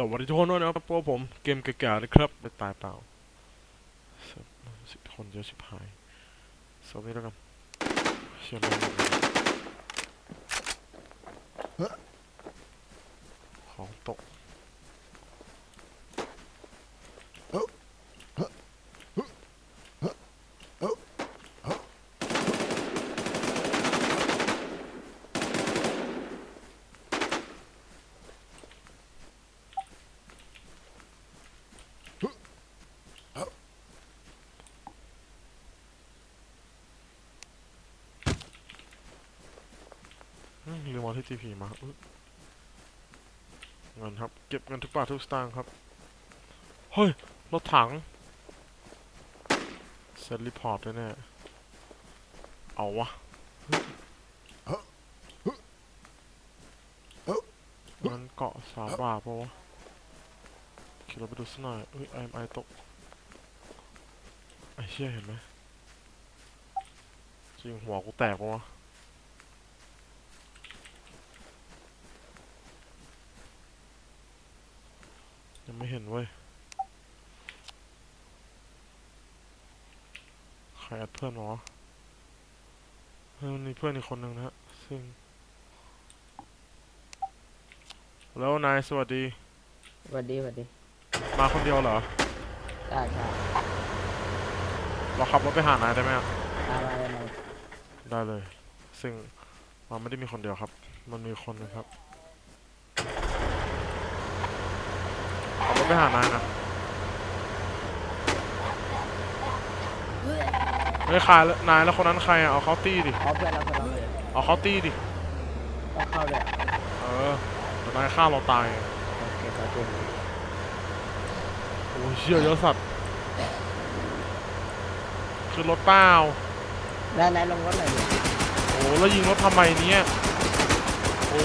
สวัสดีทุกคนด้วยนะครับพวกผมเกมกากานะครับไม่ตายเปล่าสิบคนเยอะสิบหายสวัสดีแล้วกันเชื่อมันของตก อลืมเอที่ทีพีมาเงินครับ เก็บเงินทุกบาททุกสตางค์ครับ เฮ้ย รถถังเซ็ตรีพอร์ตด้แน่เอาวะงั้นเกาะสามบาทปะวะขี่รถไปดูสักหน่อยเอ้ยไอไอตก ไอเชี่ยเห็นไหมจริงหัวกูแตกปะวะ ไม่เห็นเว้ย ใครแอดเพื่อนวะเฮ้ยมันมีเพื่อนอีกคนหนึ่งนะฮะ ซึ่ง แล้วนายสวัสดี สวัสดีสวัสดีมาคนเดียวเหรอ ได้ใช่เราขับรถไปหานายได้ไหมอะตามมาเลยมาได้เลย ซึ่งมันไม่ได้มีคนเดียวครับ มันมีคนหนึงครับ ขับรถไปหานายนะเฮ้ยใครแล้วนายแล้วคนนั้นใครอะเอาเขาตีดิเอาเพื่อนเราคนเราเลยเอาเขาตีดิ ต้องเข้าเลยเออเดี๋ยวนายฆ่าเราตายไงโอเคขอบคุณโอ้ยเชี่ยเยอะสัตว์ขึ้นรถเปล่า นายนายลงรถหน่อยดิโอ้แล้วยิงรถทำไมเนี่ย โอ้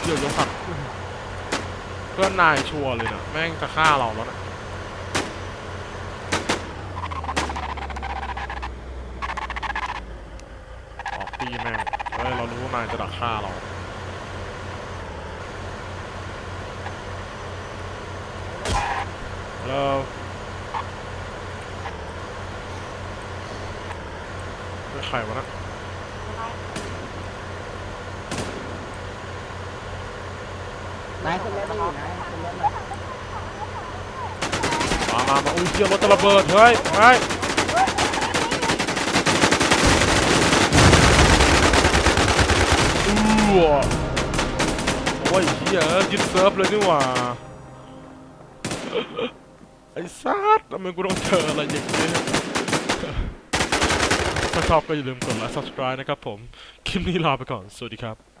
เชี่ยเยอะสัตว์ เพื่อนนายชัวร์เลยนะแม่งจะฆ่าเราแล้วนะออกตีแม่งเฮ้ยเรารู้ว่านายจะดักฆ่าเราแล้วเป็นใครวะนะ นายขึ้นรถได้อยู่นายขึ้นรถหน่อยมามามาอุ้ยเชี่ยรถจะระเบิดเฮ้ยเฮ้ยอู้วโอ้ยเฮียยึดเซิร์ฟเลยนี่หว่าไอ้ซัดทำไมกูต้องเจออะไรอย่างนี้ถ้าชอบก็อย่าลืมกดไลค์ subscribe นะครับผม คลิปนี้ลาไปก่อน สวัสดีครับ